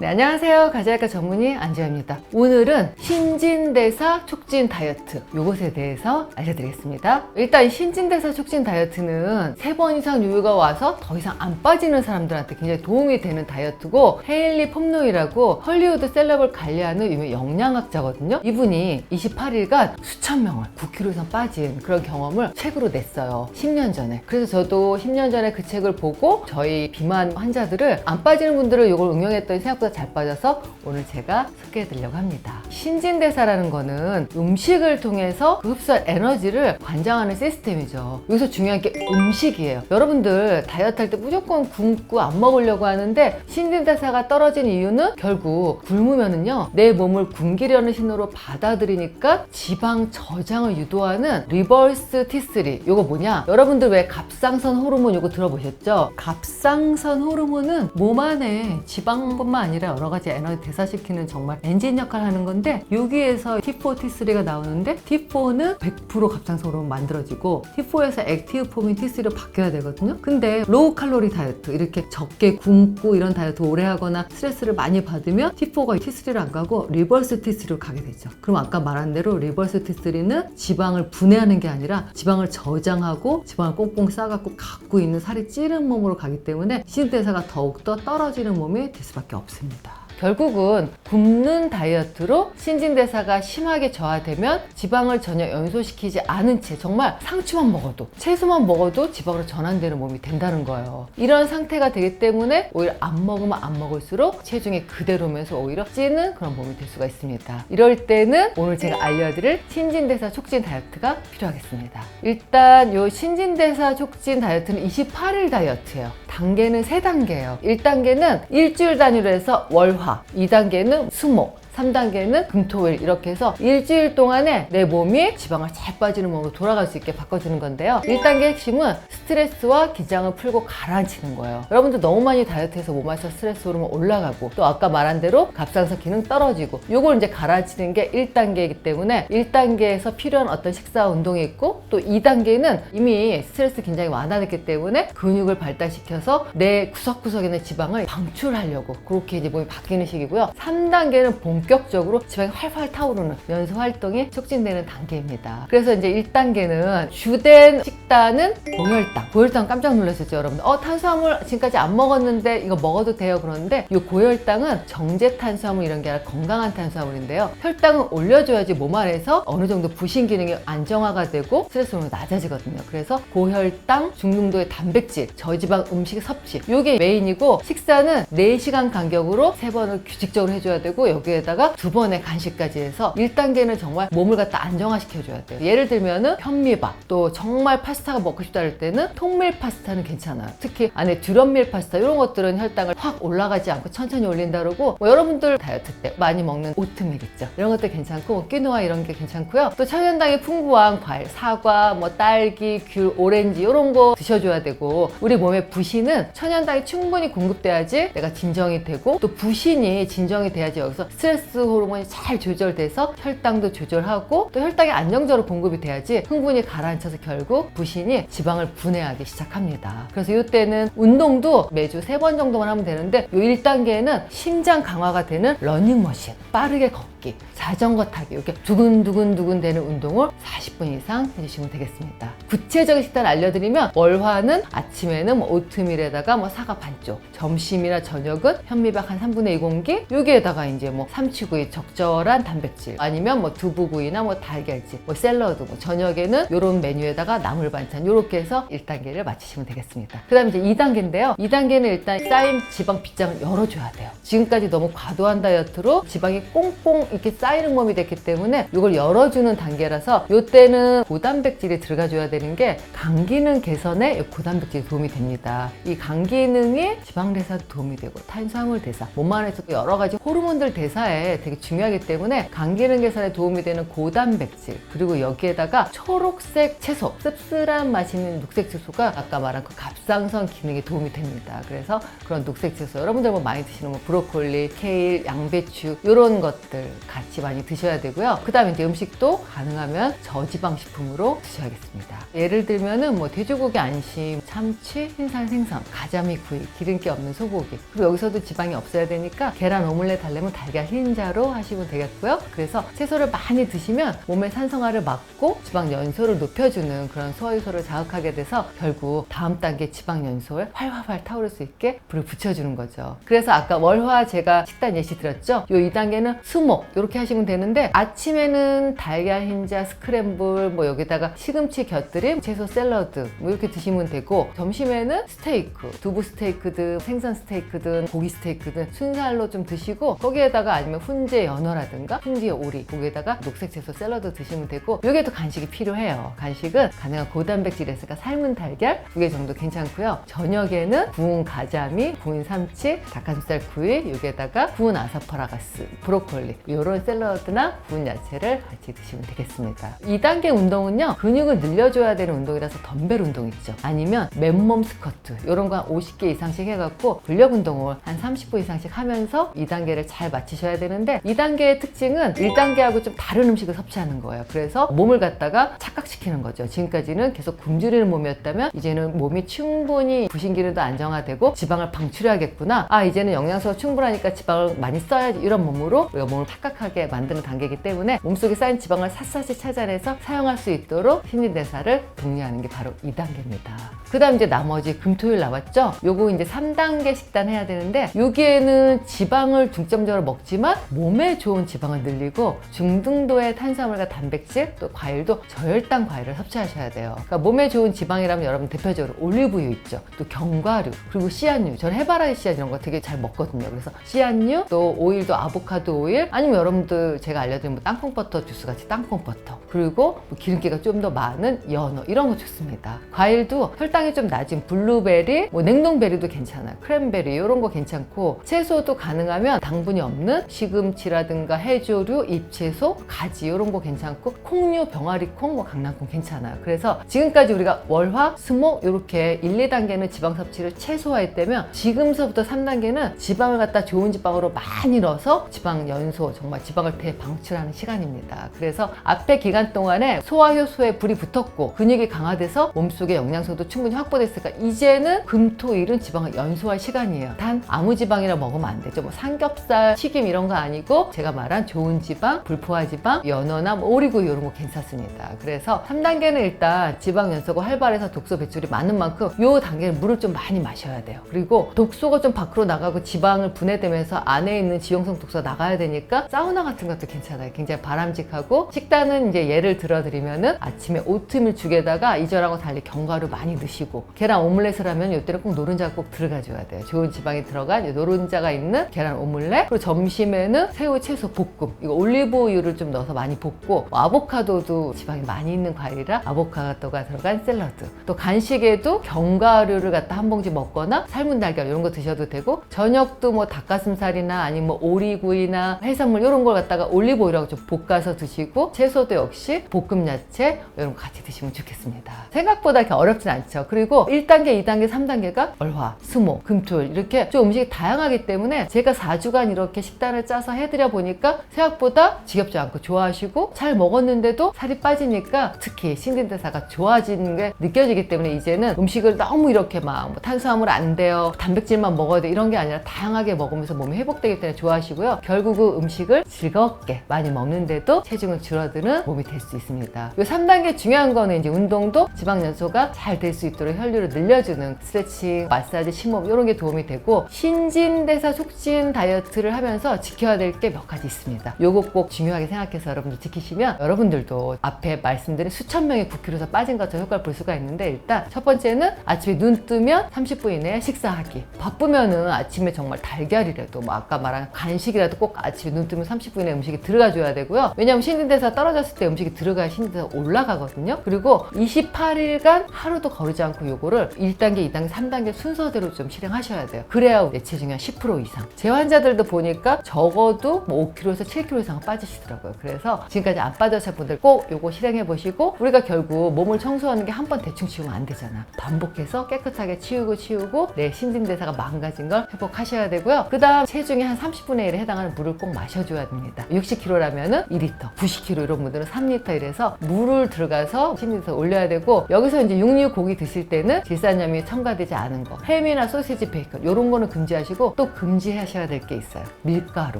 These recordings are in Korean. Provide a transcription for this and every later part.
네, 안녕하세요. 가지알까 전문의 안지아입니다. 오늘은 신진대사 촉진 다이어트 요것에 대해서 알려드리겠습니다. 일단 신진대사 촉진 다이어트는 세 번 이상 요요가 와서 더 이상 안 빠지는 사람들한테 굉장히 도움이 되는 다이어트고 헤일리 폼노이라고 헐리우드 셀럽을 관리하는 유명 영양학자거든요. 이분이 28일간 수천 명을 9kg 이상 빠진 그런 경험을 책으로 냈어요. 10년 전에. 그래서 저도 10년 전에 그 책을 보고 저희 비만 환자들을 안 빠지는 분들을 이걸 응용했더니 생각보다 잘 빠져서 오늘 제가 소개해 드리려고 합니다. 신진대사라는 거는 음식을 통해서 그 흡수한 에너지를 관장하는 시스템이죠. 여기서 중요한 게 음식이에요. 여러분들 다이어트 할 때 무조건 굶고 안 먹으려고 하는데 신진대사가 떨어진 이유는 결국 굶으면은요 내 몸을 굶기려는 신호로 받아들이니까 지방 저장을 유도하는 리버스 T3 요거 뭐냐 여러분들 왜 갑상선 호르몬 요거 들어보셨죠? 갑상선 호르몬은 몸 안에 지방뿐만 아니라 여러 가지 에너지 대사시키는 정말 엔진 역할을 하는 건데 여기에서 T4, T3가 나오는데 T4는 100% 갑상선 호르몬 만들어지고 T4에서 액티브 폼인 T3로 바뀌어야 되거든요. 근데 로우 칼로리 다이어트 이렇게 적게 굶고 이런 다이어트 오래 하거나 스트레스를 많이 받으면 T4가 T3를 안 가고 리버스 T3로 가게 되죠. 그럼 아까 말한 대로 리버스 T3는 지방을 분해하는 게 아니라 지방을 저장하고 지방을 꽁꽁 싸갖고 갖고 있는 살이 찌른 몸으로 가기 때문에 신대사가 더욱더 떨어지는 몸이 될 수밖에 없습니다. 같습니다. 결국은 굶는 다이어트로 신진대사가 심하게 저하되면 지방을 전혀 연소시키지 않은 채 정말 상추만 먹어도 채소만 먹어도 지방으로 전환되는 몸이 된다는 거예요. 이런 상태가 되기 때문에 오히려 안 먹으면 안 먹을수록 체중이 그대로면서 오히려 찌는 그런 몸이 될 수가 있습니다. 이럴 때는 오늘 제가 알려드릴 신진대사 촉진 다이어트가 필요하겠습니다. 일단 이 신진대사 촉진 다이어트는 28일 다이어트예요. 단계는 세단계예요 1단계는 일주일 단위로 해서 월화, 2단계는 수목, 3단계는 금토일 이렇게 해서 일주일 동안에 내 몸이 지방을 잘 빠지는 몸으로 돌아갈 수 있게 바꿔주는 건데요. 1단계 핵심은 스트레스와 기장을 풀고 가라앉히는 거예요. 여러분들 너무 많이 다이어트해서 몸에서 스트레스 호르몬 올라가고 또 아까 말한 대로 갑상선 기능 떨어지고 요걸 이제 가라앉히는 게 1단계이기 때문에 1단계에서 필요한 어떤 식사 운동이 있고 또 2단계는 이미 스트레스 긴장이 완화됐기 때문에 근육을 발달시켜서 내 구석구석에 있는 지방을 방출하려고 그렇게 이제 몸이 바뀌는 시기고요. 3단계는 본격적으로 지방이 활활 타오르는 연소 활동이 촉진되는 단계입니다. 그래서 이제 1단계는 주된 식단은 고혈당. 고혈당 깜짝 놀랐었죠, 여러분. 어, 탄수화물 지금까지 안 먹었는데 이거 먹어도 돼요. 그러는데 이 고혈당은 정제 탄수화물 이런 게 아니라 건강한 탄수화물인데요. 혈당을 올려줘야지 몸 안에서 어느 정도 부신 기능이 안정화가 되고 스트레스 호르몬이 낮아지거든요. 그래서 고혈당, 중등도의 단백질, 저지방 음식 섭취. 이게 메인이고 식사는 4시간 간격으로 세번을 규칙적으로 해줘야 되고 여기에다가 두 번의 간식까지 해서 1단계는 정말 몸을 갖다 안정화시켜줘야 돼요. 예를 들면은 현미밥, 또 정말 파스타가 먹고 싶다 할 때는 통밀 파스타는 괜찮아요. 특히 안에 듀럼밀 파스타 이런 것들은 혈당을 확 올라가지 않고 천천히 올린다 그러고 뭐 여러분들 다이어트 때 많이 먹는 오트밀 있죠. 이런 것도 괜찮고 뭐 끼노아 이런 게 괜찮고요. 또 천연당이 풍부한 과일, 사과, 뭐 딸기, 귤, 오렌지 이런 거 드셔줘야 되고 우리 몸에 부신은 천연당이 충분히 공급돼야지 내가 진정이 되고 또 부신이 진정이 돼야지 여기서 스트레스 호르몬이 잘 조절돼서 혈당도 조절하고 또 혈당이 안정적으로 공급이 돼야지 흥분이 가라앉혀서 결국 부신이 지방을 분해하기 시작합니다. 그래서 이때는 운동도 매주 세 번 정도만 하면 되는데 이 1단계에는 심장 강화가 되는 러닝머신, 빠르게 걷기, 자전거 타기 이렇게 두근두근두근 되는 운동을 40분 이상 해주시면 되겠습니다. 구체적인 식단 알려드리면 월화는 아침에는 뭐 오트밀에다가 뭐 사과 반쪽, 점심이나 저녁은 현미밥 한 3분의 2 공기, 여기에다가 이제 뭐 삼치구이 적절한 단백질 아니면 뭐 두부구이나 뭐 달걀찜, 뭐 샐러드, 뭐 저녁에는 이런 메뉴에다가 나물 반찬 이렇게 해서 1단계를 마치시면 되겠습니다. 그 다음에 이제 2단계인데요. 2단계는 일단 쌓인 지방 빗장을 열어줘야 돼요. 지금까지 너무 과도한 다이어트로 지방이 꽁꽁 이렇게 쌓이는 몸이 됐기 때문에 이걸 열어주는 단계라서 이때는 고단백질이 들어가줘야 되는 게 간 기능 개선에 이 고단백질이 도움이 됩니다. 이 간 기능이 지방 대사도 도움이 되고 탄수화물 대사, 몸 안에서 또 여러 가지 호르몬들 대사에 되게 중요하기 때문에 간 기능 개선에 도움이 되는 고단백질 그리고 여기에다가 초록색 채소 씁쓸한 맛이 있는 녹색 채소가 아까 말한 그 갑상선 기능에 도움이 됩니다. 그래서 그런 녹색 채소 여러분들 뭐 많이 드시는 뭐 브로콜리, 케일, 양배추 이런 것들 같이 많이 드셔야 되고요. 그 다음에 이제 음식도 가능하면 저지방 식품으로 드셔야겠습니다. 예를 들면은 뭐 돼지고기 안심, 참치, 흰살 생선, 가자미 구이, 기름기 없는 소고기 그리고 여기서도 지방이 없어야 되니까 계란 오믈렛 하려면 달걀 흰 자로 하시면 되겠고요. 그래서 채소를 많이 드시면 몸의 산성화를 막고 지방 연소를 높여주는 그런 소화효소를 자극하게 돼서 결국 다음 단계 지방 연소에 활활활 타오를 수 있게 불을 붙여주는 거죠. 그래서 아까 월화 제가 식단 예시 드렸죠. 요 2단계는 수목 이렇게 하시면 되는데 아침에는 달걀 흰자 스크램블 뭐 여기다가 시금치 곁들임 채소 샐러드 뭐 이렇게 드시면 되고 점심에는 스테이크 두부 스테이크든 생선 스테이크든 고기 스테이크든 순살로 좀 드시고 거기에다가 아니면 훈제 연어라든가 훈제 오리 거기에다가 녹색 채소 샐러드 드시면 되고 요게 또 간식이 필요해요. 간식은 가능한 고단백질 있으니까 삶은 달걀 두 개 정도 괜찮고요. 저녁에는 구운 가자미 구운 삼치 닭가슴살 구이 여기에다가 구운 아사파라가스 브로콜리 이런 샐러드나 구운 야채를 같이 드시면 되겠습니다. 2단계 운동은요 근육을 늘려줘야 되는 운동이라서 덤벨 운동 있죠. 아니면 맨몸 스쿼트 이런 거 한 50개 이상씩 해갖고 근력 운동을 한 30분 이상씩 하면서 2단계를 잘 마치셔야 되는 데 2단계의 특징은 1단계하고 좀 다른 음식을 섭취하는 거예요. 그래서 몸을 갖다가 착각시키는 거죠. 지금까지는 계속 굶주리는 몸이었다면 이제는 몸이 충분히 부신기능도 안정화되고 지방을 방출해야겠구나. 아 이제는 영양소가 충분하니까 지방을 많이 써야지 이런 몸으로 우리가 몸을 착각하게 만드는 단계이기 때문에 몸속에 쌓인 지방을 샅샅이 찾아내서 사용할 수 있도록 신진대사를 독려하는 게 바로 2단계입니다. 그 다음 이제 나머지 금토일 나왔죠? 요거 이제 3단계 식단 해야 되는데 여기에는 지방을 중점적으로 먹지만 몸에 좋은 지방을 늘리고 중등도의 탄수화물과 단백질 또 과일도 저혈당 과일을 섭취하셔야 돼요. 그러니까 몸에 좋은 지방이라면 여러분 대표적으로 올리브유 있죠. 또 견과류 그리고 씨앗류. 저는 해바라기 씨앗 이런 거 되게 잘 먹거든요. 그래서 씨앗류 또 오일도 아보카도 오일 아니면 여러분들 제가 알려드린 뭐 땅콩버터 주스 같이 땅콩버터 그리고 뭐 기름기가 좀 더 많은 연어 이런 거 좋습니다. 과일도 혈당이 좀 낮은 블루베리 뭐 냉동베리도 괜찮아요. 크랜베리 이런 거 괜찮고 채소도 가능하면 당분이 없는 시 금치라든가 해조류 잎채소 가지 이런 거 괜찮고 콩류 병아리콩 뭐 강낭콩 괜찮아요. 그래서 지금까지 우리가 월화 수목 이렇게 1, 2단계는 지방 섭취를 최소화했다면 지금서부터 3단계는 지방을 갖다 좋은 지방으로 많이 넣어서 지방 연소 정말 지방을 대방출하는 시간입니다. 그래서 앞에 기간 동안에 소화 효소에 불이 붙었고 근육이 강화돼서 몸속에 영양소도 충분히 확보됐으니까 이제는 금토일은 지방을 연소할 시간이에요. 단 아무 지방이라 먹으면 안 되죠. 뭐 삼겹살 튀김 이런 거 아니고 제가 말한 좋은 지방 불포화 지방 연어나 뭐 오리구이 이런 거 괜찮습니다. 그래서 3단계는 일단 지방 연소가 활발해서 독소 배출이 많은 만큼 요 단계는 물을 좀 많이 마셔야 돼요. 그리고 독소가 좀 밖으로 나가고 지방을 분해되면서 안에 있는 지용성 독소가 나가야 되니까 사우나 같은 것도 괜찮아요. 굉장히 바람직하고 식단은 이제 예를 들어드리면은 아침에 오트밀 죽에다가 이전하고 달리 견과류 많이 드시고 계란 오믈렛을 하면 이때는 꼭 노른자가 꼭 들어가줘야 돼요. 좋은 지방이 들어간 이 노른자가 있는 계란 오믈렛 그리고 점심에 는 새우 채소 볶음. 이거 올리브유를 좀 넣어서 많이 볶고 뭐 아보카도도 지방이 많이 있는 과일이라 아보카도가 들어간 샐러드. 또 간식에도 견과류를 갖다 한 봉지 먹거나 삶은 달걀 이런 거 드셔도 되고 저녁도 뭐 닭가슴살이나 아니면 뭐 오리구이나 해산물 이런 걸 갖다가 올리브오일하고 좀 볶아서 드시고 채소도 역시 볶음 야채 이런 거 같이 드시면 좋겠습니다. 생각보다 이렇게 어렵진 않죠. 그리고 1단계, 2단계, 3단계가 월화, 수목, 금토일 이렇게 좀 음식이 다양하기 때문에 제가 4주간 이렇게 식단을 짜서 해드려 보니까 생각보다 지겹지 않고 좋아하시고 잘 먹었는데도 살이 빠지니까 특히 신진대사가 좋아지는 게 느껴지기 때문에 이제는 음식을 너무 이렇게 막 뭐 탄수화물 안 돼요 단백질만 먹어야 돼 이런 게 아니라 다양하게 먹으면서 몸이 회복되기 때문에 좋아하시고요. 결국은 음식을 즐겁게 많이 먹는데도 체중은 줄어드는 몸이 될 수 있습니다. 이 3단계 중요한 거는 이제 운동도 지방 연소가 잘 될 수 있도록 혈류를 늘려주는 스트레칭, 마사지, 심호흡 이런 게 도움이 되고 신진대사 촉진 다이어트를 하면서 지켜야 될 게 몇 가지 있습니다. 요거 꼭 중요하게 생각해서 여러분들 지키시면 여러분들도 앞에 말씀드린 수천 명의 9kg에서 빠진 것처럼 효과를 볼 수가 있는데 일단 첫 번째는 아침에 눈 뜨면 30분 이내에 식사하기. 바쁘면은 아침에 정말 달걀이라도 뭐 아까 말한 간식이라도 꼭 아침에 눈 뜨면 30분 이내에 음식이 들어가 줘야 되고요. 왜냐면 신진대사 떨어졌을 때 음식이 들어가야 신진대사 올라가거든요. 그리고 28일간 하루도 거르지 않고 요거를 1단계, 2단계, 3단계 순서대로 좀 실행하셔야 돼요. 그래야 내 체중이 한10% 이상. 제 환자들도 보니까 저 적어도 뭐 5kg에서 7kg 이상 빠지시더라고요. 그래서 지금까지 안 빠져서 분들 꼭 요거 실행해 보시고 우리가 결국 몸을 청소하는 게 한 번 대충 치우면 안 되잖아. 반복해서 깨끗하게 치우고 치우고 내 신진대사가 망가진 걸 회복하셔야 되고요. 그 다음 체중의 한 30분의 1에 해당하는 물을 꼭 마셔줘야 됩니다. 60kg라면은 2리터, 90kg 이런 분들은 3리터 이래서 물을 들어가서 신진대사 올려야 되고 여기서 이제 육류 고기 드실 때는 질산염이 첨가되지 않은 거, 햄이나 소시지, 베이컨 이런 거는 금지하시고 또 금지하셔야 될 게 있어요. 밀가루,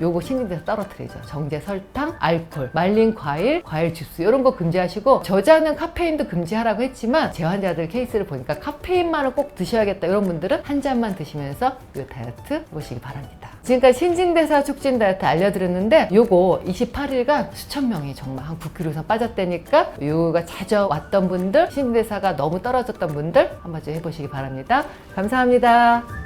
요거 신진대사 떨어뜨리죠. 정제, 설탕, 알코올, 말린 과일, 과일 주스 이런 거 금지하시고 저자는 카페인도 금지하라고 했지만 제 환자들 케이스를 보니까 카페인만을 꼭 드셔야겠다 이런 분들은 한 잔만 드시면서 이 다이어트 보시기 바랍니다. 지금까지 신진대사 촉진 다이어트 알려드렸는데 요거 28일간 수천 명이 정말 한 9kg 이상 빠졌다니까 요가 찾아왔던 분들 신진대사가 너무 떨어졌던 분들 한번 좀 해보시기 바랍니다. 감사합니다.